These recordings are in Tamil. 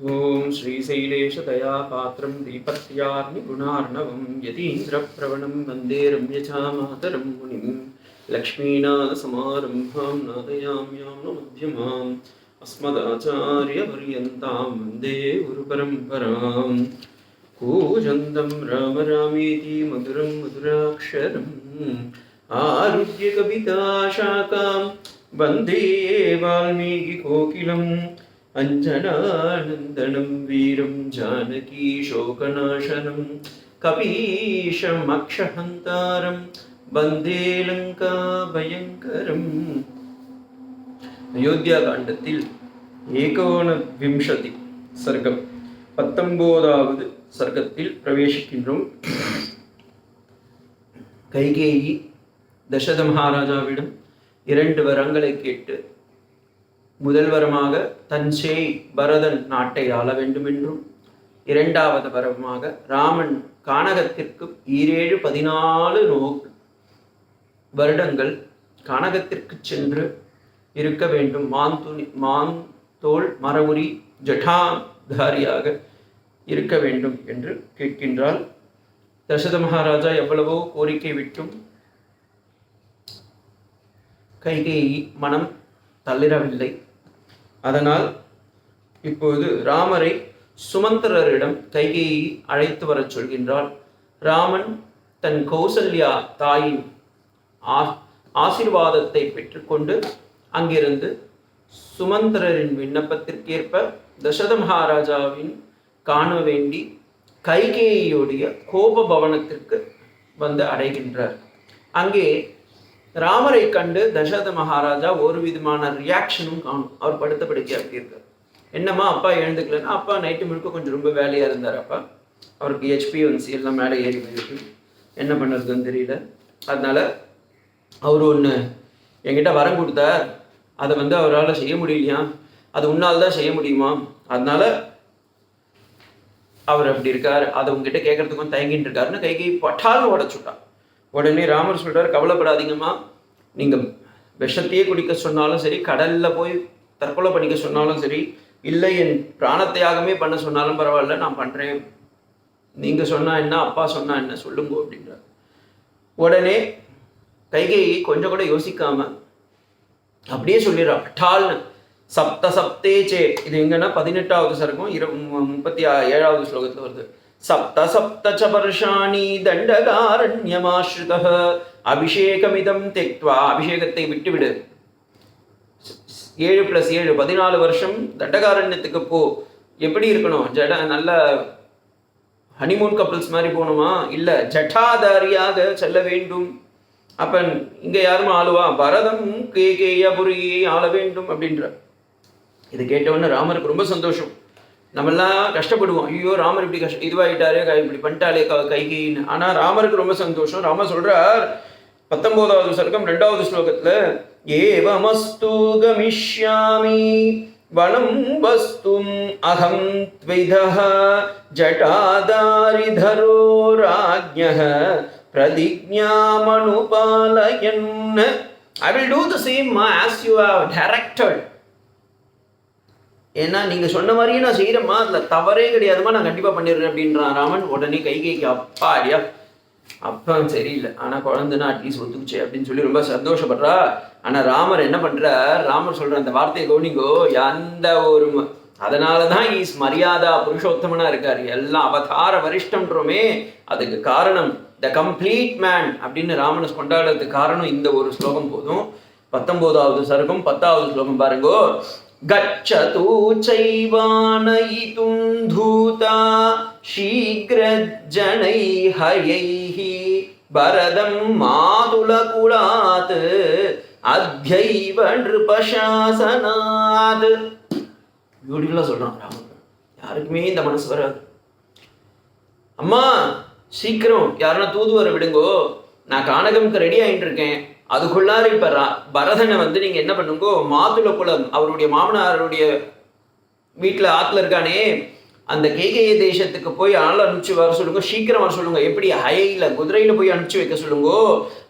ఓం శ్రీశైలేశదయాపాత్రం దీపత్యార్నిగుణార్ణవం యతీంద్రప్రవణం వందే రమ్యచామాతరం మునిం లక్ష్మీనాథసమారంభాం నాదయామ్యాం మధ్యమాం అస్మదాచార్యపర్యంతాం వందే గురుపరంపరాం కూజందం రామ రామేతి మధురం మధురాక్షరం ఆరుద్య కవితా శాఖాం వందే వాల్మీకి కోకిలం अञ्जनानन्दनं वीरं जानकीशोकनाशनं कपीशमक्षहन्तारं वन्दे लङ्काभयङ्करम् அயோத்தியா காண்டத்தில் ஏகோன விம்சதி சர்க்கம் பத்தொன்பதாவது சர்க்கத்தில் பிரவேசிக்கின்றோம் கைகேயி தசரத மகாராஜாவிடம் இரண்டு வரங்களை கேட்டு முதல்வரமாக தஞ்சை பரதன் நாட்டை ஆள வேண்டுமென்றும் இரண்டாவது வரமாக ராமன் கானகத்திற்கு ஈரேழு பதினாலு நோ வருடங்கள் கானகத்திற்கு சென்று இருக்க வேண்டும். மாந்துணி மாந்தோல் மான் தோல் மரவுரி ஜட்டாதாரியாக இருக்க வேண்டும் என்று கேட்கின்றாள். தசரத மகாராஜா எவ்வளவோ கோரிக்கை விட்டும் கைகேயி மனம் தள்ளிரவில்லை அதனால் இப்போது ராமரை சுமந்தரரிடம் கைகையை அழைத்து வரச் சொல்கின்றாள். ராமன் தன் கௌசல்யா தாயின் ஆ ஆசீர்வாதத்தை பெற்றுக்கொண்டு அங்கிருந்து சுமந்திரரின் விண்ணப்பத்திற்கேற்ப தசத மகாராஜாவின் காண வேண்டி கைகேயுடைய கோப பவனத்திற்கு வந்து அடைகின்றார். அங்கே ராமரை கண்டு தசரத மகாராஜா ஒரு விதமான ரியாக்ஷனும் காணும். அவர் படுத்த படுக்கை அப்படி இருக்கார் என்னம்மா அப்பா எழுந்துக்கலன்னா அப்பா நைட்டு முழுக்க கொஞ்சம் ரொம்ப வேலையாக இருந்தார் அப்பா. அவருக்கு ஹெச்பிஎன்சி எல்லாம் மேலே ஏறி போயிருக்கு என்ன பண்ணுறதுன்னு தெரியல. அதனால அவர் ஒன்று என்கிட்ட வரம் கொடுத்தார். அதை வந்து அவரால் செய்ய முடியலையா? அது உன்னால் தான் செய்ய முடியுமா? அதனால அவர் அப்படி இருக்கார். அதை உங்ககிட்ட கேட்கறதுக்கும் தயங்கிட்டு இருக்காருன்னு கை பட்டாள உடச்சுட்டான் உடனே ராமர் சொல்கிறார் கவலைப்படாதீங்கம்மா. நீங்கள் விஷத்தையே குடிக்க சொன்னாலும் சரி கடலில் போய் தற்கொலை பண்ணிக்க சொன்னாலும் சரி இல்லை என் பிராணத்தியாகமே பண்ண சொன்னாலும் பரவாயில்ல நான் பண்ணுறேன் நீங்கள் சொன்னால் என்ன அப்பா சொன்னால் என்ன சொல்லுங்க அப்படின்றார். உடனே கைகையை கொஞ்சம் கூட யோசிக்காம அப்படியே சொல்லிடுறா பட்டால்னு சப்த சப்தே சே. இது எங்கன்னா பதினெட்டாவது சருக்கும் இரு மு- முப்பத்தி ஆ- ஏழாவது ஸ்லோகத்தில் வருது. சப்த சப்த ச வருஷாணி தண்டகாரண்யமாஸ்ருத அபிஷேகமிதம் தெக்வா அபிஷேகத்தை விட்டுவிடு. ஏழு பிளஸ் ஏழு பதினாலு வருஷம் தண்டகாரண்யத்துக்கு போ. எப்படி இருக்கணும்? ஜட நல்ல ஹனிமூன் கப்பிள்ஸ் மாதிரி போகணுமா? இல்லை ஜட்டாதாரியாக செல்ல வேண்டும். அப்பன் இங்கே யாரும் ஆளுவா? பரதம் கே கேயபுரியை ஆள வேண்டும் அப்படின்ற. இது கேட்டவுடனே ராமருக்கு ரொம்ப சந்தோஷம். நம்மெல்லாம் கஷ்டப்படுவோம். ஐயோ ராமர் இப்படி கஷ்ட இதுவாயிட்டாரே இப்படி பண்ணிட்டாலே க கைகின்னு. ஆனால் ராமருக்கு ரொம்ப சந்தோஷம். ராமர் சொல்கிறார் பத்தொம்போதாவது சர்க்கம் ரெண்டாவது ஸ்லோகத்தில் ஏவமஸ்து கமிஷ்யாமி வனம் வஸ்தும் அகம் த்வைதः ஜட்டாதாரிதரோ ராஜ்ஞः பிரதிஜ்ஞாமனுபாலயன் I will do the same as you have directed ஏன்னா நீங்கள் சொன்ன மாதிரியே நான் செய்கிறேம்மா அதில் தவறே கிடையாதுமா நான் கண்டிப்பாக பண்ணிடுறேன் அப்படின்றான் ராமன். உடனே கைகைக்கு அப்பா அடியா. அப்பா சரியில்லை. ஆனால் குழந்தைனா அட்லீஸ்ட் ஒத்துக்குச்சு அப்படின்னு சொல்லி ரொம்ப சந்தோஷப்படுறா. ஆனால் ராமர் என்ன பண்ணுறார் ராமர் சொல்கிற அந்த வார்த்தையை கவுனிங்கோ. எந்த ஒரு அதனால தான் ஈஸ் மரியாதா புருஷோத்தமனாக இருக்கார். எல்லாம் அவதார வரிஷ்டம்ன்றோமே அதுக்கு காரணம் த கம்ப்ளீட் மேன் அப்படின்னு ராமனை கொண்டாடுறதுக்கு காரணம் இந்த ஒரு ஸ்லோகம் போதும். பத்தொம்போதாவது சருகம் பத்தாவது ஸ்லோகம் பாருங்கோ. गच्छतु चैवानयितुं धूता शीघ्रजनैः हयैः भरदं मातुलकुलात् अध्यैव नृपशासनात् பியூட்டிஃபுல்லாக சொல்கிறான் ராமன் யாருக்குமே இந்த மனசு வராது அம்மா சீக்கிரம் யாருன்னா தூதுவர விடுங்கோ நான் கானகம்க்கு ரெடி ஆயிட்டு இருக்கேன் அதுக்குள்ளார இப்ப ரா- பரதனை வந்து நீங்க என்ன பண்ணுங்கோ மாதுள குளம் அவருடைய மாமனாருடைய வீட்டுல ஆத்துல இருக்கானே அந்த கேகேய தேசத்துக்கு போய் ஆள் அனுப்பிச்சு வர சொல்லுங்க சீக்கிரம் வர சொல்லுங்க. எப்படி? ஹையில் குதிரையில போய் அனுப்பிச்சு வைக்க சொல்லுங்கோ.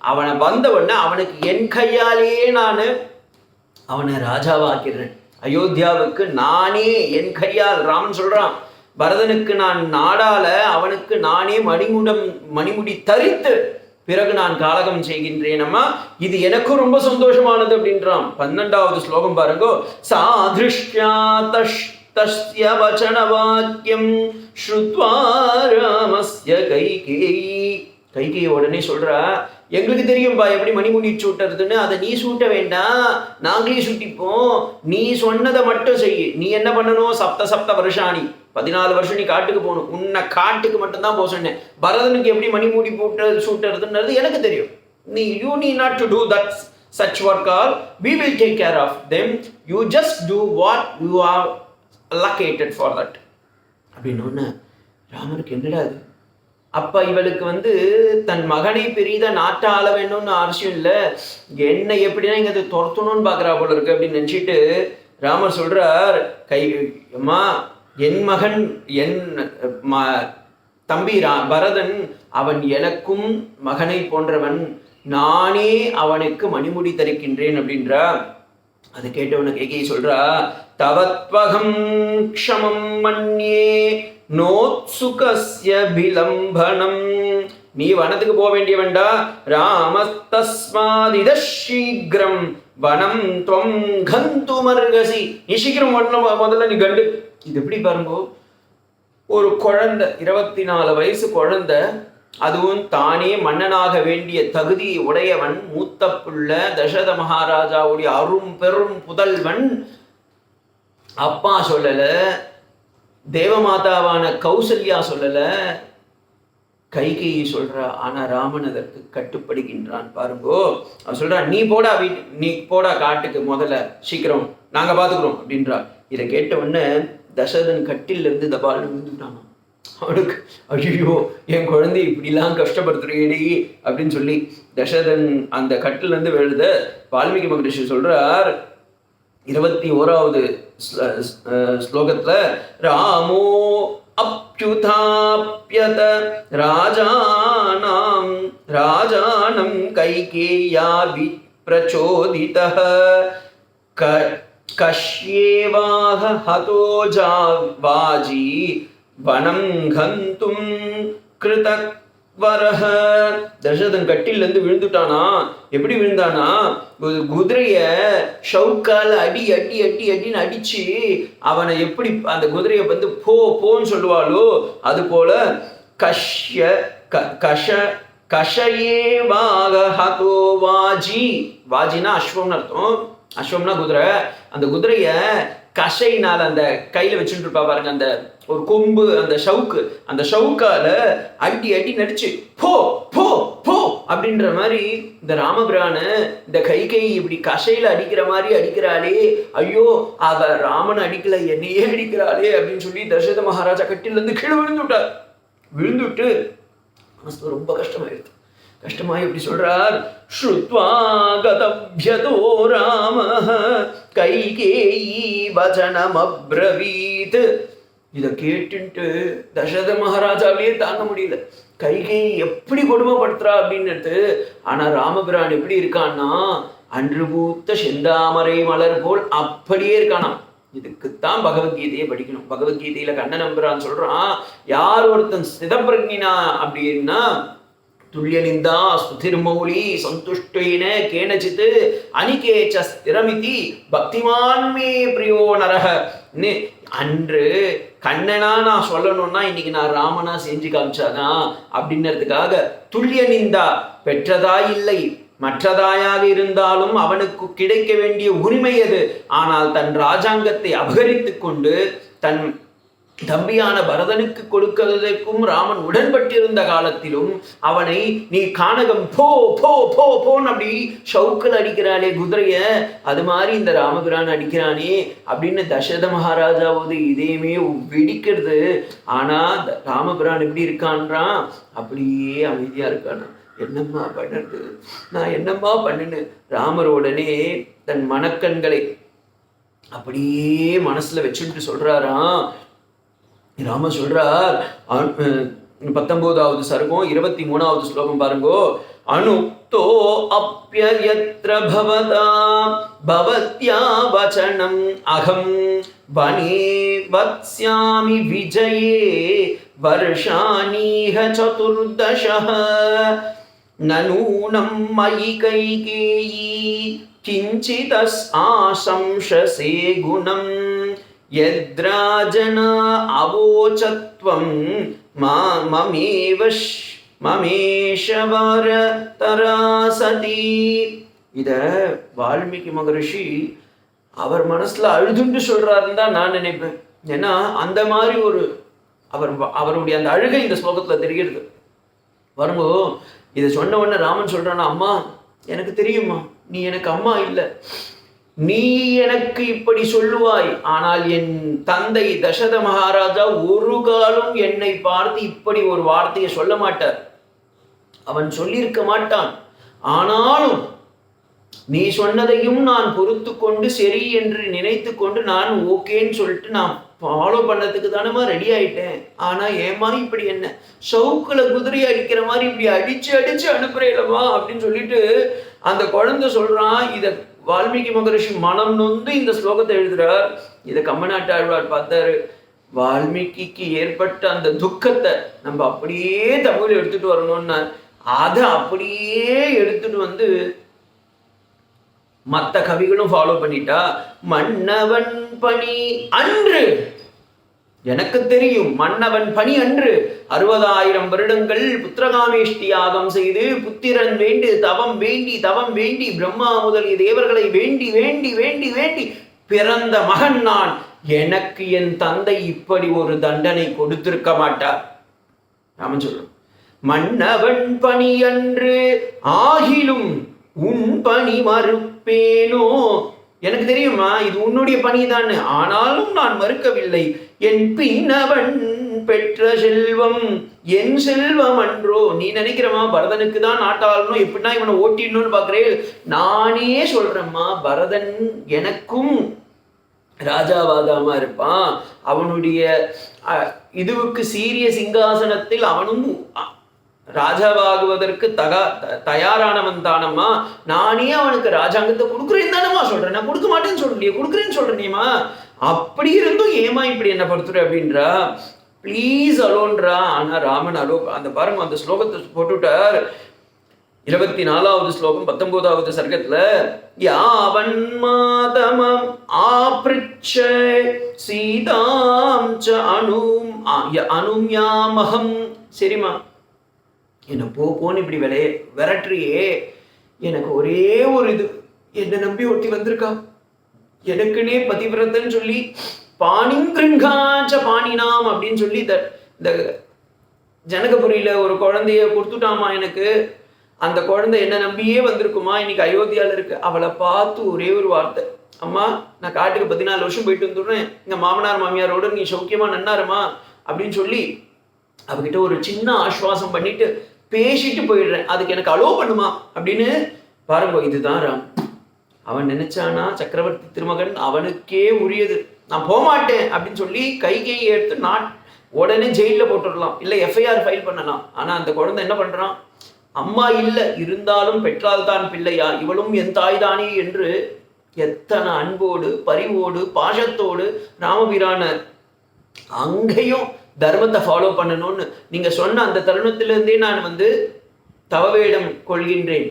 அவனை வந்தவொடனே அவனுக்கு என் கையாலேயே நான் அவனை ராஜாவாக்கிறேன் அயோத்தியாவுக்கு நானே என் கையால் ராமன் சொல்றான் பரதனுக்கு நான் நாடால அவனுக்கு நானே மணிமுடம் மணிமுடி தரித்து பிறகு நான் காலகம் செய்கின்றேன் அம்மா. இது எனக்கும் ரொம்ப சந்தோஷமானது அப்படின்றான். பன்னெண்டாவது ஸ்லோகம் பாருங்கோ. சாதிருஷ்யா தஷ் தஸ்ய வச்சன வாக்கியம் ஸ்ருத்வா கைகேயி கைகேயி உடனே சொல்றா எங்களுக்கு தெரியும்பா எப்படி மணிமுடி சூட்டுறதுன்னு? அதை நீ சூட்ட வேண்டாம். நாங்களே சுட்டிப்போம். நீ சொன்னதை மட்டும் செய் நீ என்ன பண்ணணும்? சப்த சப்த வருஷாணி. பதினாலு வருஷம் நீ காட்டுக்கு போகணும். உன்னை காட்டுக்கு மட்டும்தான் போக சொன்னேன். பரதனுக்கு எப்படி மணிமூடி போட்டு சூட்டுறதுன்றது எனக்கு தெரியும். நீ you need not to do that such work all we will take care of them you just do what you are allocated for that அப்படின்னு ஒன்று ராமனுக்கு என்னடா அது அப்போ இவளுக்கு வந்து தன் மகனை பெரிதாக நாட்டை ஆள வேணும்னு அவசியம் இல்லை. என்னை எப்படின்னா இங்கே அதை துரத்தணும்னு பார்க்குறா போல இருக்கு அப்படின்னு நினச்சிட்டு ராமர் சொல்கிறார் கை அம்மா என் மகன் என் ம தம்பி ரா பரதன் அவன் எனக்கும் மகனை போன்றவன். நானே அவனுக்கு மணிமுடி தரிக்கின்றேன் அப்படின்றா அது கேட்டவன கேகை சொல்றா தவத்வகம் க்ஷமம் மண்யே நோத்சுகஸ்ய விலம்பனம் நீ வனத்துக்கு போக வேண்டியவன்டா ராமஸ்தஸ்மாதித சீக்கிரம் வனம் துவம் கந்து மருகசி. நீ சீக்கிரம் முதல்ல நீ கண்டு. இது எப்படி பாருங்கோ? ஒரு குழந்தை இருபத்தி நாலு வயசு குழந்தை அதுவும் தானே மன்னனாக வேண்டிய தகுதி உடையவன் மூத்த புள்ள தசரத மகாராஜாவுடைய அரும் பெரும் புதல்வன். அப்பா சொல்லல தேவமாதாவான கௌசல்யா சொல்லல கைகையை சொல்கிறா ஆனால் ராமன் அதற்கு கட்டுப்படுகின்றான். பாருங்கோ அவன் சொல்கிறா நீ போடா வீட்டு நீ போடா காட்டுக்கு முதல்ல சீக்கிரம். நாங்கள் பார்த்துக்குறோம் அப்படின்றா இதை கேட்ட உடனே தசரதன் கட்டிலிருந்து இந்த தபால் விழுந்துட்டானாம் அவனுக்கு ஐயோ என் குழந்தை இப்படிலாம் கஷ்டப்படுத்துறேடி அப்படின்னு சொல்லி தசரதன் அந்த கட்டிலேருந்து விழுத வால்மீகி மகரிஷி சொல்கிறார் இருபத்தி ஓராவது ஸ்லோகத்தில் ராமோ அப் ராஜானாம் ராஜானம் கைகேயா பிரச்சோதிதः க கஷ்யேவாக ஹதோ ஜா வாஜி வனம் கந்தும் கிருத வரஹ. தசரதன் கட்டில இருந்து விழுந்துட்டானா? எப்படி விழுந்தானா? குதிரைய ஷவுக்கால அடி அடி அடி அடின்னு அடிச்சு அவனை எப்படி அந்த குதிரையை வந்து போ போன்னு சொல்லுவாளோ அது போல கஷ்ய க கஷ கஷயேவாக ஹதோ வாஜி. வாஜினா அஸ்வம்னு அர்த்தம். அஸ்வம்னா குதிரை. அந்த குதிரைய கஷைனால அந்த கையில் வச்சுட்டு இருப்பா பாருங்க அந்த ஒரு கொம்பு அந்த ஷவுக்கு. அந்த ஷவுக்கால அடி அடி நடிச்சு போ போ போ அப்படின்ற மாதிரி இந்த ராமபிரான இந்த கை கை இப்படி கஷையில அடிக்கிற மாதிரி அடிக்கிறாளே. ஐயோ அவ ராமன் அடிக்கல என்னையே அடிக்கிறாளே அப்படின்னு சொல்லி தசரத மகாராஜா கட்டில இருந்து கீழே விழுந்து விட்டார். விழுந்துட்டு மனசு ரொம்ப கஷ்டமாயிருது கஷ்டமாக எப்படி சொல்கிறார் ஸ்ருத்வாகதபியதோ ராம கைகேயி வச்சனம் அப்ரவீத் இதை கேட்டுன்ட்டு தசரத மகாராஜாவிலேயே தாங்க முடியல. கைகை எப்படி கொடுமைப்படுத்துறா அப்படின்னுட்டு ஆனா ராமபிரான் எப்படி இருக்கான்னா அன்று பூத்த செந்தாமரை மலர் போல் அப்படியே இருக்கானாம். இதுக்குத்தான் பகவத்கீதையை படிக்கணும். பகவத்கீதையில கண்ணன் நம்புறான்னு சொல்றான். யார் ஒருத்தன் சிதப்பிரஜினா அப்படின்னா துல்லியனிந்தா சுதிர்மௌலி சந்துஷ்டேன கேனச்சித் அனிகேச்ச ஸ்திரமிதி பக்திமான் மே பிரியோ நரக ன்னு அன்று கண்ணனா நான் சொல்லணும்னா இன்னைக்கு நான் ராமனா செஞ்சு காமிச்சாதான் அப்படின்னதுக்காக துல்லிய நிந்தா பெற்றதாய் இல்லை மற்றதாயாக இருந்தாலும் அவனுக்கு கிடைக்க வேண்டிய உரிமை அது ஆனால் தன் ராஜாங்கத்தை அபகரித்து கொண்டு தன் தம்பியான பரதனுக்கு கொடுக்கிறதற்கும் ராமன் உடன்பட்டிருந்த காலத்திலும் அவனை நீ கானகம் போ போ போ போன்னு அப்படி ஷவுக்கில் அடிக்கிறானே குதிரைய. அது மாதிரி இந்த ராமபிரான் அடிக்கிறானே அப்படின்னு தசரத மகாராஜாவது இதையுமே வெடிக்கிறது. ஆனா த- ராமபிரான் எப்படி இருக்கான்றான் அப்படியே அமைதியா இருக்கானா. என்னம்மா பண்ணுறது நான் என்னம்மா பண்ணுன்னு ராமர் உடனே தன் மனக்கண்களை அப்படியே மனசுல வச்சுட்டு சொல்றாராம். ராம சொல்றார் பத்தொன்பதாவது சர்க்கம் இருபத்தி மூணாவது ஸ்லோகம் பாருங்கோ. அனுக்தோ அப்பியத்ர பவதா பவத்யா வச்சனம் அகம். வனே வத்ஸ்யாமி விஜயே வருஷானீக சதுர்தசः நனூனம் மயி கைகேயி கிஞ்சிதஸ் ஆசம்சசே குணம் यद्राजना अवोचत्वं मा ममेव श- மமேஷவர தராசதி இத வால்மீகி மகரிஷி அவர் மனசுல அழுதுண்டு சொல்றாருன்னு தான் நான் நினைப்பேன் ஏன்னா அந்த மாதிரி ஒரு அவர் அவருடைய அந்த அழுகை இந்த ஸ்லோகத்துல தெரிகிறது வரும்போ இதை சொன்ன உடனே ராமன் சொல்றானா அம்மா எனக்கு தெரியுமா நீ எனக்கு அம்மா இல்லை நீ எனக்கு இப்படி சொல்லுவாய். ஆனால் என் தந்தை தசரத மகாராஜா ஒரு காலம் என்னை பார்த்து இப்படி ஒரு வார்த்தையை சொல்ல மாட்டார். அவன் சொல்லியிருக்க மாட்டான். ஆனாலும் நீ சொன்னதையும் நான் பொறுத்து கொண்டு சரி என்று நினைத்து கொண்டு நான் ஓகேன்னு சொல்லிட்டு நான் ஃபாலோ பண்ணதுக்கு தானேமா ரெடி ஆயிட்டேன். ஆனா ஏமா இப்படி என்ன? சவுக்குல குதிரை அடிக்கிற மாதிரி இப்படி அடிச்சு அடிச்சு அனுப்புறேலமா அப்படின்னு சொல்லிட்டு அந்த குழந்தை சொல்றான் இதை வால்மீகி மகரிஷி மனம் நொந்து இந்த ஸ்லோகத்தை எழுதுறார். இதை கம்மநாட்டு ஆழ்வார் பார்த்தாரு. வால்மீகிக்கு ஏற்பட்ட அந்த துக்கத்தை நம்ம அப்படியே தமிழ் எடுத்துட்டு வரணும்னா அதை அப்படியே எடுத்துட்டு வந்து மற்ற கவிகளும் ஃபாலோ பண்ணிட்டா மன்னவன் பணி அன்று எனக்கு தெரியும் மன்னவன் பணி அன்று அறுபதாயிரம் வருடங்கள் புத்திரகாமேஷ்டி யாகம் செய்து புத்திரன் வேண்டு தவம் வேண்டி தவம் வேண்டி பிரம்மா முதலிய தேவர்களை வேண்டி வேண்டி வேண்டி வேண்டி பிறந்த மகன் நான். எனக்கு என் தந்தை இப்படி ஒரு தண்டனை கொடுத்திருக்க மாட்டார். நாம சொல்றோம். மன்னவன் பணி அன்று ஆகிலும் உன் பணி மறுப்பேனோ? எனக்கு தெரியுமா இது உன்னுடைய பணிதான் ஆனாலும் நான் மறுக்கவில்லை. என் பின்னவன் பெற்ற செல்வம் என் செல்வம் அன்றோ நீ நினைக்கிறமா பரதனுக்கு தான் நாட்டாளனும் எப்படின்னா இவனை ஓட்டிடணும்னு பாக்குறேன் நானே சொல்றேம்மா பரதன் எனக்கும் ராஜாவாதாமா இருப்பான். அவனுடைய இதுவுக்கு சீரிய சிங்காசனத்தில் அவனும் ராஜாவாகுவதற்கு தகா தயாரானவன் தானம்மா நானே அவனுக்கு ராஜாங்கத்தை கொடுக்குறேன்னு தானம்மா சொல்றேன். நான் கொடுக்க மாட்டேன்னு சொல்றேன் கொடுக்குறேன்னு சொல்றேனேம்மா அப்படி இருந்தும் ஏமா இப்படி என்ன படுத்துற அப்படின்றா? ப்ளீஸ் அலோன்றா. ஆனா ராமன் அலோ அந்த பாருங்க அந்த ஸ்லோகத்தை போட்டுவிட்டார் இருபத்தி நாலாவது ஸ்லோகம் பத்தொன்பதாவது சர்க்கத்துல யாவன் மாதமம் ஆப்ரிச்ச சீதாம் ச அனும் அனும் யாமகம். சரிம்மா. என்னை போ போன்னு இப்படி விளைய விரட்டுறியே. எனக்கு ஒரே ஒரு இது. என்னை நம்பி ஒருத்தி வந்திருக்கா. எனக்குன்னே பதிவிரதன்னு சொல்லி பாணிங்கிருங்காச்ச பாணினாம் அப்படின்னு சொல்லி இந்த இந்த ஜனகபுரியில ஒரு குழந்தைய கொடுத்துட்டாமா எனக்கு. அந்த குழந்தை என்ன நம்பியே வந்திருக்குமா? இன்னைக்கு அயோத்தியாவில் இருக்கு. அவளை பார்த்து ஒரே ஒரு வார்த்தை. அம்மா நான் காட்டுக்கு பதினாலு வருஷம் போயிட்டு வந்துடுறேன். எங்க மாமனார் மாமியாரோட நீ சௌக்கியமா நன்னாருமா அப்படின்னு சொல்லி அவகிட்ட ஒரு சின்ன ஆஸ்வாசம் பண்ணிட்டு பேசிட்டு போயிடுறேன். அதுக்கு எனக்கு அலோ பண்ணுமா? அப்படின்னு பாருங்க இதுதான் ராம். அவன் நினைச்சானா சக்கரவர்த்தி திருமகன் அவனுக்கே உரியது. நான் போமாட்டேன் அப்படின்னு சொல்லி கைகையை எடுத்து நான் உடனே ஜெயிலில் போட்டுடலாம். இல்லை எஃப்ஐஆர் ஃபைல் பண்ணலாம். ஆனால் அந்த குழந்தை என்ன பண்ணுறான் அம்மா இல்லை இருந்தாலும் பெற்றால் தான் பிள்ளையா. இவளும் என் தாய் தானே என்று எத்தனை அன்போடு பரிவோடு பாசத்தோடு ராமபிரான அங்கேயும் தர்மத்தை ஃபாலோ பண்ணணும்னு. நீங்க சொன்ன அந்த தருணத்திலிருந்தே நான் வந்து தவவேடம் கொள்கின்றேன்.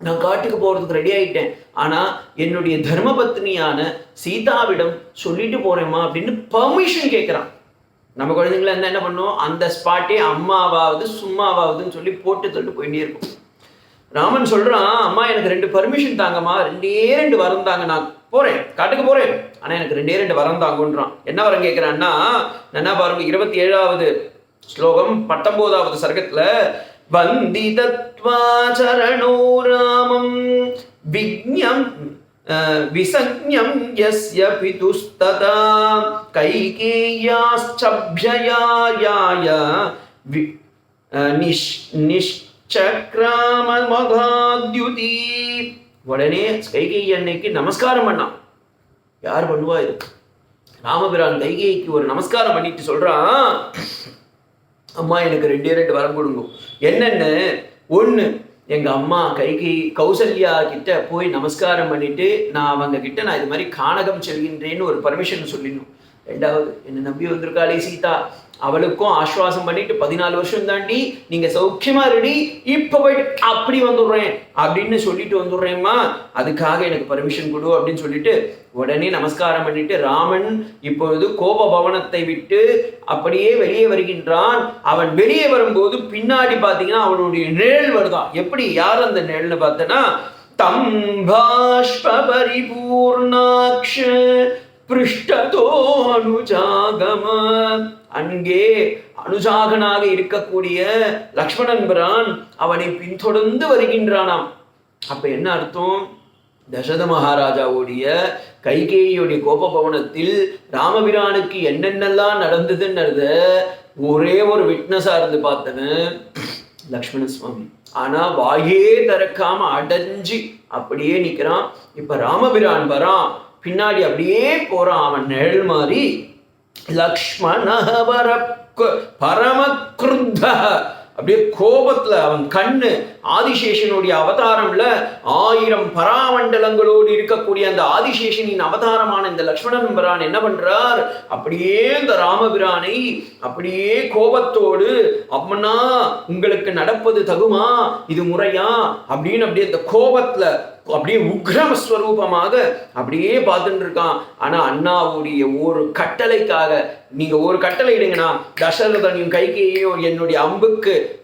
நான் காட்டுக்கு போகிறதுக்கு ரெடி ஆகிட்டேன் ஆனால் என்னுடைய தர்ம பத்னியான சீதாவிடம் சொல்லிட்டு போகிறேம்மா அப்படின்னு பர்மிஷன் கேட்குறான் நம்ம குழந்தைங்கள இருந்தால் என்ன பண்ணுவோம் அந்த ஸ்பாட்டே அம்மாவாவது சும்மாவாவதுன்னு சொல்லி போட்டு தொட்டு போயிட்டே இருக்கும். ராமன் சொல்கிறான் அம்மா எனக்கு ரெண்டு பர்மிஷன் தாங்கம்மா. ரெண்டே ரெண்டு வரம் தாங்க நான் போகிறேன் காட்டுக்கு போகிறேன் ஆனால் எனக்கு ரெண்டே ரெண்டு வரம் தாங்குன்றான் என்ன வரம் கேட்குறான்னா என்ன பாருங்க இருபத்தி ஏழாவது ஸ்லோகம் பத்தொன்பதாவது சர்க்கத்தில் வந்திதத்வாச்சரணோ ராமம் விக்ஞம் விசஞ்ஞம் யஸ்ய பிதுஸ்ததா கைகேயாச்சப்யயாயாய வி நிஷ் நிஷ்சக்ராம மகாத்யுதி. உடனே கைகை அன்னைக்கு நமஸ்காரம் பண்ணான். யார் பண்ணுவா இது? ராமபிரான் கைகைக்கு ஒரு நமஸ்காரம் பண்ணிட்டு சொல்றான் அம்மா எனக்கு ரெண்டே ரெண்டு வரம் கொடுங்க. என்னென்ன? ஒன்று எங்க அம்மா கைகை கௌசல்யா கிட்ட போய் நமஸ்காரம் பண்ணிட்டு நான் அவங்க கிட்ட நான் இது மாதிரி கானகம் செல்கின்றேன்னு ஒரு பர்மிஷன் சொல்லிடணும். ரெண்டாவது என்னை நம்பி வந்திருக்காளே சீதா. அவளுக்கும் ஆஸ்வாசம் பண்ணிட்டு பதினாலு வருஷம் தாண்டி நீங்க சௌக்கியமா ரெடி இப்ப போயிட்டு அப்படி வந்துடுறேன் அப்படின்னு சொல்லிட்டு வந்துடுறேம்மா. அதுக்காக எனக்கு பர்மிஷன் கொடு அப்படின்னு சொல்லிட்டு உடனே நமஸ்காரம் பண்ணிட்டு ராமன் இப்பொழுது கோப பவனத்தை விட்டு அப்படியே வெளியே வருகின்றான். அவன் வெளியே வரும்போது பின்னாடி பாத்தீங்கன்னா அவனுடைய நிழல் வருதான் எப்படி? யார் அந்த நிழல்னு பார்த்தனா தம் பாஷ்ப பிருஷ்டதோ அனுஜாகம அங்கே அனுஜாகனாக இருக்கக்கூடிய லக்ஷ்மணன் பிரான் அவனை பின்தொடர்ந்து வருகின்றானாம். அப்ப என்ன அர்த்தம்? தசரத மகாராஜாவுடைய கைகேயியுடைய கோபபவனத்தில் ராமபிரானுக்கு என்னென்னலாம் நடந்ததுன்றத ஒரே ஒரு விட்னஸா இருந்து பார்த்தவன் லக்ஷ்மண சுவாமி ஆனா வாயே திறக்காம அடைஞ்சு அப்படியே நிக்கிறான். இப்ப ராமபிரான் வரான். பின்னாடி அப்படியே போகிறான் அவன் நிழல் மாதிரி லக்ஷ்மண பரமக்ருத்த அப்படியே கோபத்தில் அவன் கண்ணு ஆதிசேஷனுடைய அவதாரம்ல ஆயிரம் பராமண்டலங்களோடு இருக்கக்கூடிய அந்த ஆதிசேஷனின் அவதாரமான இந்த லக்ஷ்மணன் பிரான் என்ன பண்றார்? அப்படியே இந்த ராமபிரானை அப்படியே கோபத்தோடு அம்மனா உங்களுக்கு நடப்பது தகுமா? இது முறையா? அப்படின்னு அப்படியே இந்த கோபத்துல அப்படியே உக்ரம ஸ்வரூபமாக அப்படியே பார்த்துட்டு இருக்கான். ஆனா அண்ணாவுடைய ஒரு கட்டளைக்காக நீங்க ஒரு கட்டளை இடுங்கண்ணா. தசரதனையும் கைகையையும் என்னுடைய அம்புக்கு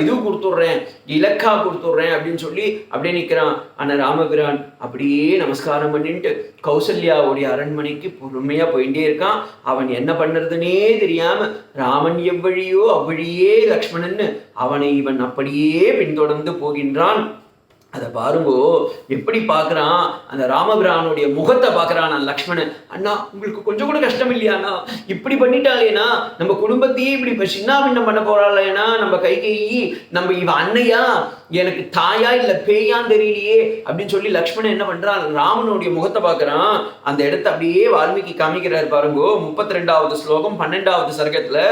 இது கொடுத்துட்றேன் இலக்கா கொடுத்துட்றேன் அப்படின்னு சொல்லி அப்படியே நிற்கிறான் ஆனா ராமபிரான் அப்படியே நமஸ்காரம் பண்ணிட்டு கௌசல்யாவுடைய அரண்மனைக்கு பொறுமையாக போயிட்டே இருக்கான். அவன் என்ன பண்ணுறதுனே தெரியாமல் ராமன் எவ்வழியோ அவ்வழியே லக்ஷ்மணன் அவனை இவன் அப்படியே பின்தொடர்ந்து போகின்றான். அதை பாருங்கோ எப்படி பார்க்குறான்? அந்த ராமபிரானுடைய முகத்தை பார்க்குறான் நான் லக்ஷ்மணன். அண்ணா உங்களுக்கு கொஞ்சம் கூட கஷ்டம் இல்லையாண்ணா இப்படி பண்ணிட்டாலேனா நம்ம குடும்பத்தையே இப்படி இப்போ சின்னாபின்னம் பண்ண போறாளேனா? நம்ம கைகேயி நம்ம இவ அன்னையா? எனக்கு தாயா இல்லை பேயான்னு தெரியலையே அப்படின்னு சொல்லி லக்ஷ்மணன் என்ன பண்ணுறான் ராமனுடைய முகத்தை பார்க்குறான். அந்த இடத்த அப்படியே வால்மீகி காமிக்கிறார் பாருங்கோ முப்பத்தி ரெண்டாவது ஸ்லோகம் பன்னெண்டாவது சர்க்கத்தில்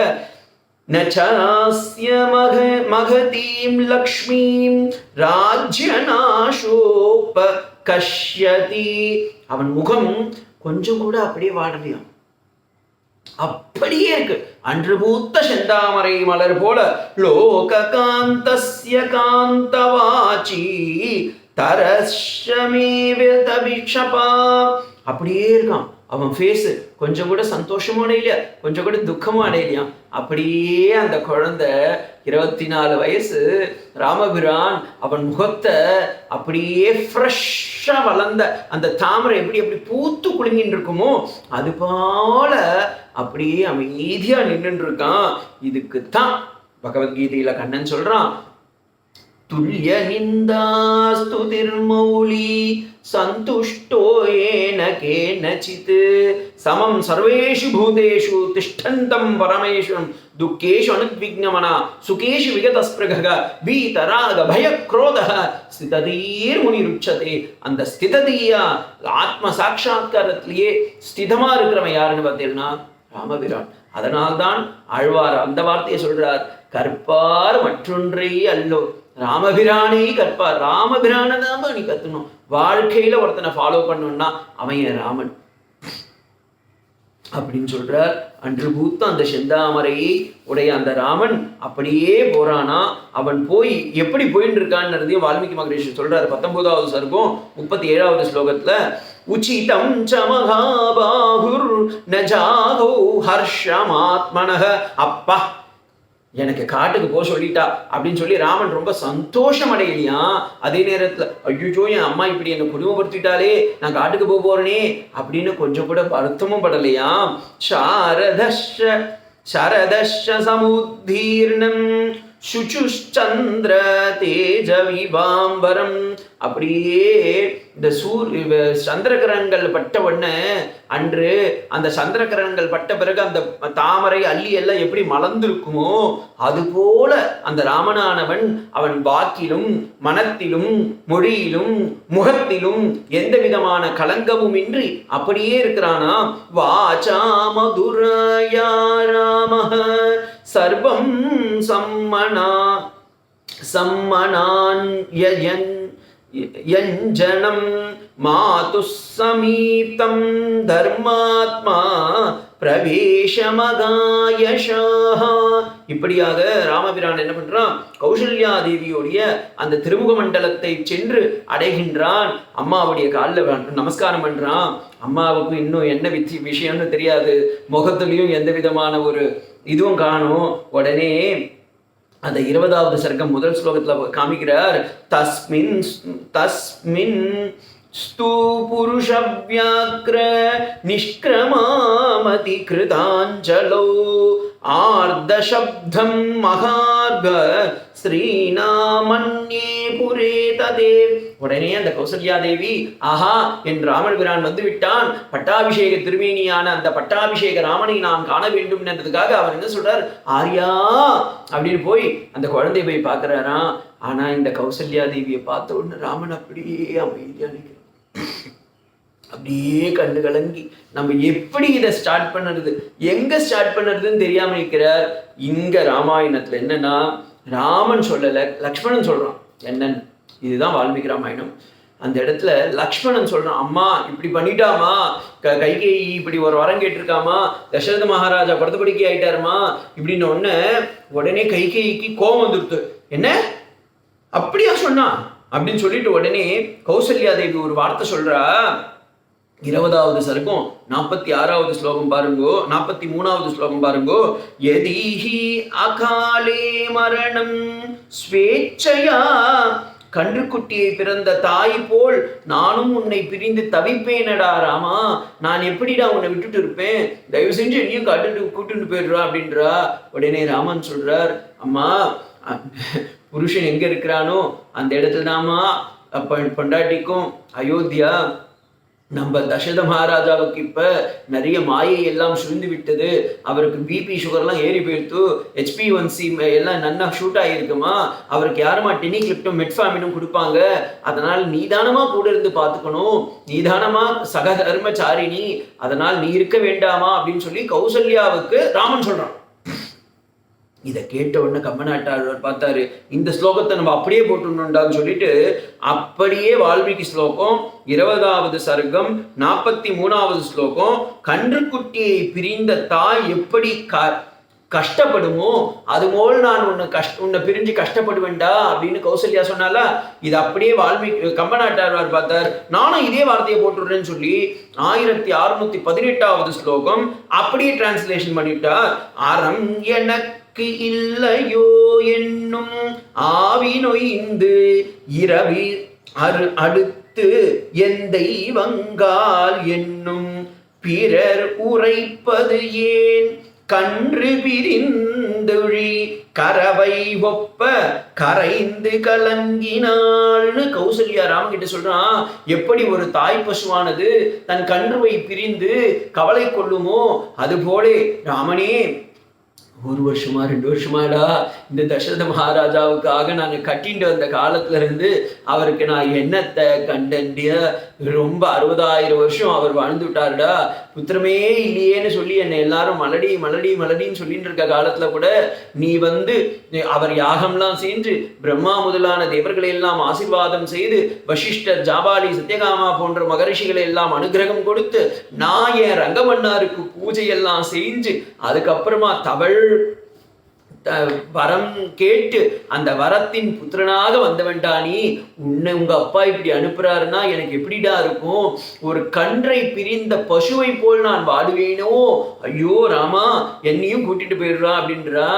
நாஸ்ய மக மகதீம் லக்ஷ்மீம் ராஜ்யநாசோப கஷ்யதி அவன் முகம் கொஞ்சம் கூட அப்படியே வாடலையாம் அப்படியே இருக்கு. அன்று பூத்த செந்தாமரை மலர் போல லோக காந்தஸ்ய காந்தவாச்சி தரஷமேவிய தபிஷபா அப்படியே இருக்கான். அவன் ஃபேஸ் கொஞ்சம் கூட சந்தோஷமும் அடையலையா கொஞ்சம் கூட துக்கமும் அடையலையாம் அப்படியே அந்த குழந்தை இருபத்தி நாலு வயசு ராமபிரான் அவன் முகத்தை அப்படியே ஃப்ரெஷ்ஷாக வளர்ந்த அந்த தாமரை எப்படி எப்படி பூத்து குலுங்கின்னு இருக்குமோ அது போல அப்படியே அமைதியா நின்றுட்டு இருக்கான். இதுக்கு தான் பகவத்கீதையில கண்ணன் சொல்றான் துல்லிய நிந்தாஸ்துதிர்மௌலி சந்துஷ்டோ ஏன கேனச்சித் சமம் சர்வேஷு பூதேஷு திஷ்டந்தம் பரமேஸ்வரம் துக்கேஷு அனுத்விக்னமனா சுகேஷு விகதஸ்பிருக வீதராக பய குரோத ஸ்திததீர் முனிருச்சதே அந்த ஸ்திததீயா ஆத்ம சாட்சா்காரத்திலேயே ஸ்திதமா இருக்கிறவன் யாருன்னு பார்த்தீங்கன்னா ராமபிரான் அதனால்தான் ஆழ்வார் அந்த வார்த்தையை சொல்றார் கற்பார் மற்றொன்றே அல்லோ ராமபிரானே கற்பார் ராமபிரானை தான் நீ கத்துணும். வாழ்க்கையில ஒருத்தனை ஃபாலோ பண்ணணும்னா அவன் ராமன். அப்படின்னு சொல்றார். அன்று பூத்த அந்த செந்தாமரையை உடைய அந்த ராமன் அப்படியே போறானா? அவன் போய் எப்படி போயிட்டு இருக்கான்னு வால்மீகி மகரிஷி சொல்றாரு. பத்தொன்பதாவது சர்க்கம் முப்பத்தி ஏழாவது ஸ்லோகத்துல உச்சிதம் சமகாபாகுர் மகாபாகுர் நஜாகோ ஹர்ஷமாத்மனக அப்பா. எனக்கு காட்டுக்கு போக சொல்லிட்டா அப்படின்னு சொல்லி ராமன் ரொம்ப சந்தோஷம் அடையலையாம் அதே நேரத்தில் ஐயோ என் அம்மா இப்படி என்னை குடும்பப்படுத்திட்டாலே நான் காட்டுக்கு போக போறேனே அப்படின்னு கொஞ்சம் கூட வருத்தமும் படலையாம் சாரதஷ சரதஷ சமுத்தீர்ணம் சுச்சுச்சந்திர தேஜ விபாம்பரம் அப்படியே இந்த சூரிய இவ- சந்திரகிரகங்கள் பட்ட உடனே அன்று அந்த சந்திரகிரகங்கள் பட்ட பிறகு அந்த தாமரை அள்ளி எல்லாம் எப்படி மலர்ந்திருக்குமோ அது போல அந்த ராமனானவன் அவன் வாக்கிலும் மனத்திலும் மொழியிலும் முகத்திலும் எந்த விதமான கலங்கமும் இன்றி அப்படியே இருக்கிறானா? வாச்சா மதுரயா ராம சர்வம் சம்மனா சம்மனான் यञ्जनं मातुः மாது சமீப்தம் தர்மாத்மா பிரவேசமகாயஷாக இப்படியாக ராமபிரான் என்ன பண்றான்? கௌசல்யா தேவியோடைய அந்த திருமுக மண்டலத்தை சென்று அடைகின்றான். அம்மாவுடைய காலில் நமஸ்காரம் பண்றான். அம்மாவுக்கு இன்னும் என்ன வித்தி விஷயம்னு தெரியாது. முகத்துலயும் எந்த விதமான ஒரு இதுவும் காணும். உடனே அந்த இருபதாவது சர்க்கம் முதல் ஸ்லோகத்துல காமிக்கிறார் தஸ்மின் தஸ்மின் ஸ்து புருஷவ்யாக்ர நிஷ்கிரமாமதி கிருதாஞ்சலோ ஆர்தசப்தம் மகார்க ஸ்ரீநாமன்யே புரே ததே. உடனே அந்த கௌசல்யா தேவி ஆஹா என் ராமன் பிரான் வந்து விட்டான் பட்டாபிஷேக திருமேனியான அந்த பட்டாபிஷேக ராமனை நான் காண வேண்டும் என்றதுக்காக அவர் என்ன சொல்றார்? ஆர்யா! அப்படின்னு போய் அந்த குழந்தைய போய் பார்க்கறாராம் ஆனா இந்த கௌசல்யா தேவியை பார்த்த உடனே ராமன் அப்படியே அமைதியா நிற்கிறான் அப்படியே கண்டு கலங்கி நம்ம எப்படி இதை ஸ்டார்ட் பண்ணுறது? எங்க ஸ்டார்ட் பண்ணுறதுன்னு தெரியாம இருக்கிறார் இங்க ராமாயணத்துல என்னன்னா ராமன் சொல்லல லக்ஷ்மணன் சொல்கிறான் என்னன்னு இதுதான் வால்மீகி ராமாயணம். அந்த இடத்துல லக்ஷ்மணன் சொல்கிறான் அம்மா இப்படி பண்ணிட்டாமா க கைகேயி இப்படி ஒரு வரம் கேட்டிருக்காமா தசரத மகாராஜா படுத்தபடிக்கை ஆயிட்டாருமா. இப்படின்னு உடனே உடனே கைகேயிக்கு கோபம் வந்துடுத்து என்ன? அப்படியா? சொன்னா அப்படின்னு சொல்லிட்டு உடனே கௌசல்யா தேவி ஒரு வார்த்தை சொல்கிறா இருபதாவது சருக்கும் நாற்பத்தி ஆறாவது ஸ்லோகம் பாருங்கோ நாற்பத்தி மூணாவது ஸ்லோகம் பாருங்கோ. எதீஹி அகாலே மரணம் ஸ்வேச்சையா. கன்றுக்குட்டியை பிறந்த தாய் போல் நானும் உன்னை பிரிந்து தவிப்பேனடா ராமா. நான் எப்படிடா உன்னை விட்டுட்டு இருப்பேன்? தயவு செஞ்சு என்னையும் கட்டுட்டு கூட்டுட்டு போயிடுறா அப்படின்றா. உடனே ராமன் சொல்றார் அம்மா புருஷன் எங்க இருக்கிறானோ அந்த இடத்துல தாமா அப்ப பொண்டாட்டிக்கும் அயோத்தியா நம்ம தசரத மகாராஜாவுக்கு இப்ப நிறைய மாயை எல்லாம் சுருந்து விட்டது. அவருக்கு பிபி சுகர்லாம் ஏறி போயிடுத்து. ஹெச்பி ஒன் சி எல்லாம் நன்னா ஷூட் ஆகிருக்குமா அவருக்கு யாருமா டெனி கிளிப்டும் மெட்ஃபாமினும் கொடுப்பாங்க? அதனால் நீதானமா கூட இருந்து பார்த்துக்கணும். நீதானமா சகதர்மச்சாரிணி அதனால் நீ இருக்க வேண்டாமா? அப்படின்னு சொல்லி கௌசல்யாவுக்கு ராமன் சொல்றான். இதை கேட்ட உடனே கம்மநாட்டாளர் பார்த்தாரு இந்த ஸ்லோகத்தை நம்ம அப்படியே போட்டுடணும்டான்னு சொல்லிட்டு அப்படியே வால்மீகி ஸ்லோகம் இருபதாவது சர்க்கம் நாற்பத்தி மூணாவது ஸ்லோகம் கன்றுக்குட்டியை பிரிந்த தாய் எப்படி க கஷ்டப்படுமோ அதுபோல் நான் உன்னை கஷ்ட உன்னை பிரிஞ்சு கஷ்டப்படுவேன்டா அப்படின்னு கௌசல்யா சொன்னால இது அப்படியே வால்மீகி கம்பநாட்டார் பார்த்தார் நானும் இதே வார்த்தையை போட்டுடுறேன்னு சொல்லி ஆயிரத்தி அறுநூத்தி பதினெட்டாவது ஸ்லோகம் அப்படியே டிரான்ஸ்லேஷன் பண்ணிட்டார். அறம் எனக்கு இல்லையோ என்னும் ஆவி நொய்ந்து இரவி அரு அடுத்து என் தெய்வங்கால் என்னும் பிறர் உரைப்பது ஏன்? கன்று பிரிந்துழி கரவை ஒப்ப கரைந்து கலங்கினாள்னு கௌசல்யா ராமகிட்ட சொல்றான். எப்படி ஒரு தாய் பசுவானது தன் கன்றுவை பிரிந்து கவலை கொள்ளுமோ? அதுபோலே ராமனே ஒரு வருஷமா ரெண்டு வருஷமாடா இந்த தசரத மகாராஜாவுக்காக நாங்கள் கட்டிட்டு வந்த காலத்துல இருந்து அவருக்கு நான் என்னத்தை கண்டண்டிய ரொம்ப அறுபதாயிரம் வருஷம் அவர் வாழ்ந்து விட்டாருடா. புத்திரமே இல்லையேன்னு சொல்லி என்னை எல்லாரும் மலடி மலடி மலடின்னு சொல்லிட்டு இருக்க காலத்துல கூட நீ வந்து அவர் யாகம்லாம் செஞ்சு பிரம்மா முதலான தேவர்களை எல்லாம் ஆசிர்வாதம் செய்து வசிஷ்டர் ஜாபாலி சத்யகாமா போன்ற மகரிஷிகளை எல்லாம் அனுகிரகம் கொடுத்து நான் என் ரங்கமன்னாருக்கு பூஜை எல்லாம் செஞ்சு அதுக்கப்புறமா தவழ் வரம் கேட்டு அந்த வரத்தின் புத்திரனாக வந்தவன்டா நீ. உன்னை உங்க அப்பா இப்படி அனுப்புறாருன்னா எனக்கு எப்படிடா இருக்கும்? ஒரு கன்றை பிரிந்த பசுவை போல் நான் வாடுவேனோ? ஐயோ ராமா என்னையும் கூட்டிட்டு போயிடுறா அப்படின்றா.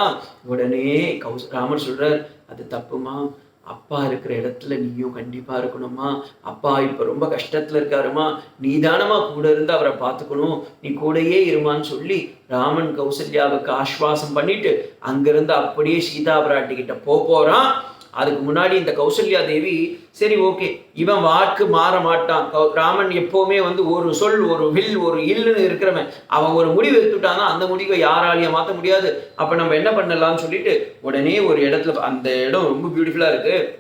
உடனே கௌஸ் ராமர் சொல்றார் அது தப்புமா? அப்பா இருக்கிற இடத்துல நீயும் கண்டிப்பா இருக்கணுமா அப்பா இப்ப ரொம்ப கஷ்டத்துல இருக்காருமா நீதானமா கூட இருந்து அவரை பார்த்துக்கணும். நீ கூடயே இருமான்னு சொல்லி ராமன் கௌசல்யாவுக்கு ஆஸ்வாசம் பண்ணிட்டு அங்கிருந்து அப்படியே சீதா பிராட்டி கிட்ட போ போறான். அதுக்கு முன்னாடி இந்த கௌசல்யா தேவி சரி ஓகே இவன் வாக்கு மாற மாட்டான். ராமன் எப்போவுமே வந்து ஒரு சொல் ஒரு வில் ஒரு இல்லுன்னு இருக்கிறவன். அவன் ஒரு முடிவு எடுத்துட்டான்னா அந்த முடிவை யாராலையும் மாற்ற முடியாது. அப்போ நம்ம என்ன பண்ணலாம்னு சொல்லிட்டு உடனே ஒரு இடத்துல அந்த இடம் ரொம்ப பியூட்டிஃபுல்லாக இருக்கு.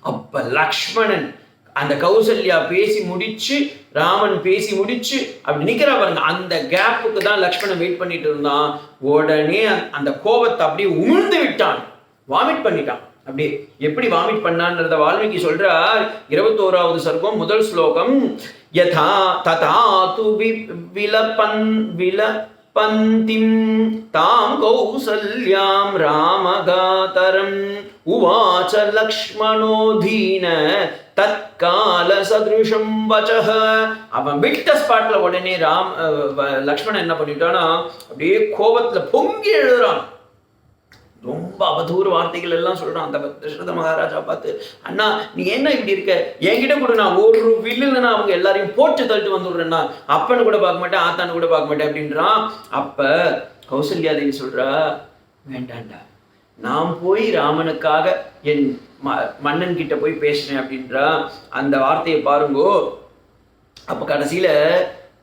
அப்போ லக்ஷ்மணன் அந்த கௌசல்யா பேசி முடிச்சு ராமன் பேசி முடிச்சு அப்படி நிக்கிறா பாருங்க அந்த கேப்புக்கு தான் லக்ஷ்மணன் வெயிட் பண்ணிட்டு இருந்தான். உடனே அந்த- அந்த கோபத்தை அப்படியே உமிழ்ந்து விட்டான். வாமிட் பண்ணிட்டான். அப்படியே எப்படி வாமிட் பண்ணான்றத வால்மீகி சொல்றார். இருபத்தோராவது சர்க்கம் முதல் ஸ்லோகம். யதா ததா து வி- விலபன் விலபந்திம் தாம் கௌசல்யாம் ராமகாதரம். உவாச்ச லக்ஷ்மணோதீன தற்கால சதுருஷம் வச்சக. அவன் விட்ட ஸ்பாட்ல உடனே ராம் வ- லக்ஷ்மணன் என்ன பண்ணிட்டானா அப்படியே கோபத்துல பொங்கி எழுதுறான். ரொம்ப அவதூறு வார்த்தைகள் எல்லாம் சொல்றான் அந்த தசரத மகாராஜா பார்த்து அண்ணா நீ என்ன இப்படி இருக்க? என்கிட்ட கூட நான் ஒரு வில்லுல நான் அவங்க எல்லாரையும் போட்டு தள்ளிட்டு வந்துடுறேன்னா அப்பன்னு கூட பார்க்க மாட்டேன் ஆத்தான்னு கூட பார்க்க மாட்டேன் அப்படின்றான். அப்ப கௌசல்யா தேவி சொல்றா வேண்டாண்டா நான் போய் ராமனுக்காக என் ம மன்னன் கிட்ட போய் பேசுகிறேன் அப்படின்றா. அந்த வார்த்தையை பாருங்கோ. அப்ப கடைசியில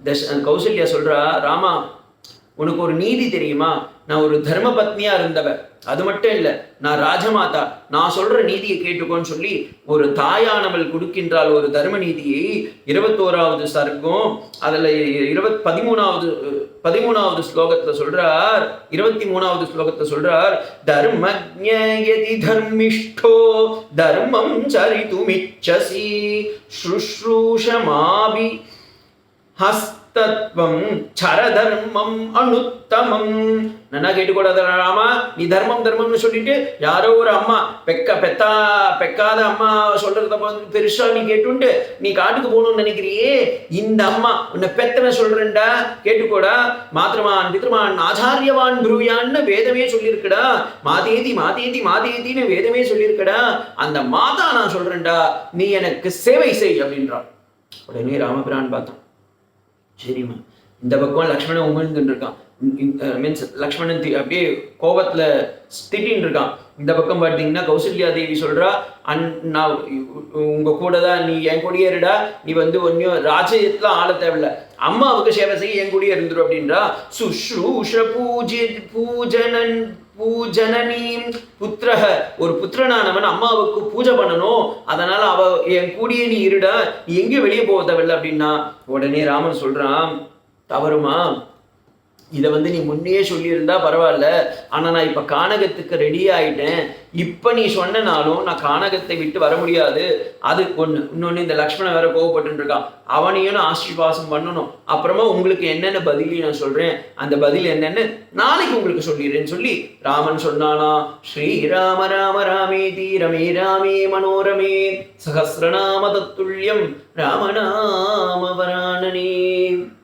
தஷ் கௌசல்யா சொல்றா ராமா உனக்கு ஒரு நீதி தெரியுமா? நான் ஒரு தர்ம பத்னியா இருந்தவ. அது மட்டும் இல்ல நான் ராஜமாதா. நான் சொல்ற நீதியை கேட்டுக்கோன்னு சொல்லி ஒரு தாயானவள் கொடுக்கின்றால் ஒரு தர்ம நீதியை. இருபத்தோராவது சர்க்கம் அதுல இருபத் பதிமூணாவது பதிமூணாவது ஸ்லோகத்தை சொல்றார் இருபத்தி மூணாவது ஸ்லோகத்தை சொல்றார் தர்மஜயதி தர்மிஷ்டோ தர்மம் சரிதுமிச்சசி சுஷ்ரூஷமாபி தத்துவம் சரதர்மம் அனுத்தமம் நல்லா கேட்டுக்கூடாது ராமா நீ தர்மம் தர்மம்னு சொல்லிட்டு யாரோ ஒரு அம்மா பெக்க பெத்தா பெக்காத அம்மா சொல்றத பெருசா நீ கேட்டுண்டு நீ காட்டுக்கு போகணும்னு நினைக்கிறியே? இந்த அம்மா உன்னை பெத்தன சொல்றேன்டா. கேட்டுக்கோடா. மாத்திரமான் பித்ருமான் ஆச்சாரியவான் குருவியான்னு வேதமே சொல்லியிருக்கடா. மாதேதி மாதேதி மாதேதின்னு வேதமே சொல்லியிருக்கடா. அந்த மாதா நான் சொல்றேன்டா. நீ எனக்கு சேவை செய் அப்படின்றான். உடனே ராமபிரான் பார்த்தான். சரிம்மா இந்த பக்கம் லக்ஷ்மணன் உமிழ்ந்துட்டு இருக்கான். மீன்ஸ் லக்ஷ்மணன் தி- அப்படியே கோபத்தில் திட்டின்னு இருக்கான். இந்த பக்கம் பார்த்தீங்கன்னா கௌசல்யா தேவி சொல்கிறா அன் நான் உங்கள் கூட தான் நீ என் கூடயே இருடா. நீ வந்து ஒன்னும் ராஜ்யத்துல ஆள தேவையில்ல. அம்மாவுக்கு சேவை செய்ய என் கூடயே இருந்துரு அப்படின்றா. சுஷ்ரூஷ பூஜி பூஜனன் பூஜனனீம் புத்திரக ஒரு புத்திரனானவன் அம்மாவுக்கு பூஜை பண்ணணும். அதனால அவ என் கூடிய நீ இருட. நீ எங்கேயும் வெளியே போக தேவையில்ல அப்படின்னா உடனே ராமன் சொல்றான் தவறுமா? இதை வந்து நீ முன்னையே சொல்லியிருந்தா பரவாயில்ல. ஆனா நான் இப்ப கானகத்துக்கு ரெடி ஆயிட்டேன். இப்ப நீ சொன்னனாலும் நான் கானகத்தை விட்டு வர முடியாது. அது ஒண்ணு. இன்னொன்னு இந்த லக்ஷ்மணன் வேற கோவப்பட்டுருக்கான் அவனையும் நான் ஆசீர்வாசம் பண்ணணும். அப்புறமா உங்களுக்கு என்னென்ன பதிலி நான் சொல்றேன்? அந்த பதில் என்னன்னு நாளைக்கு உங்களுக்கு சொல்லிடுறேன்னு சொல்லி ராமன் சொன்னானா ஸ்ரீராம ராம ராமே ரமே ராமே மனோரமே சகசிரநாம தத்துல்யம் ராமநாம வராணனே.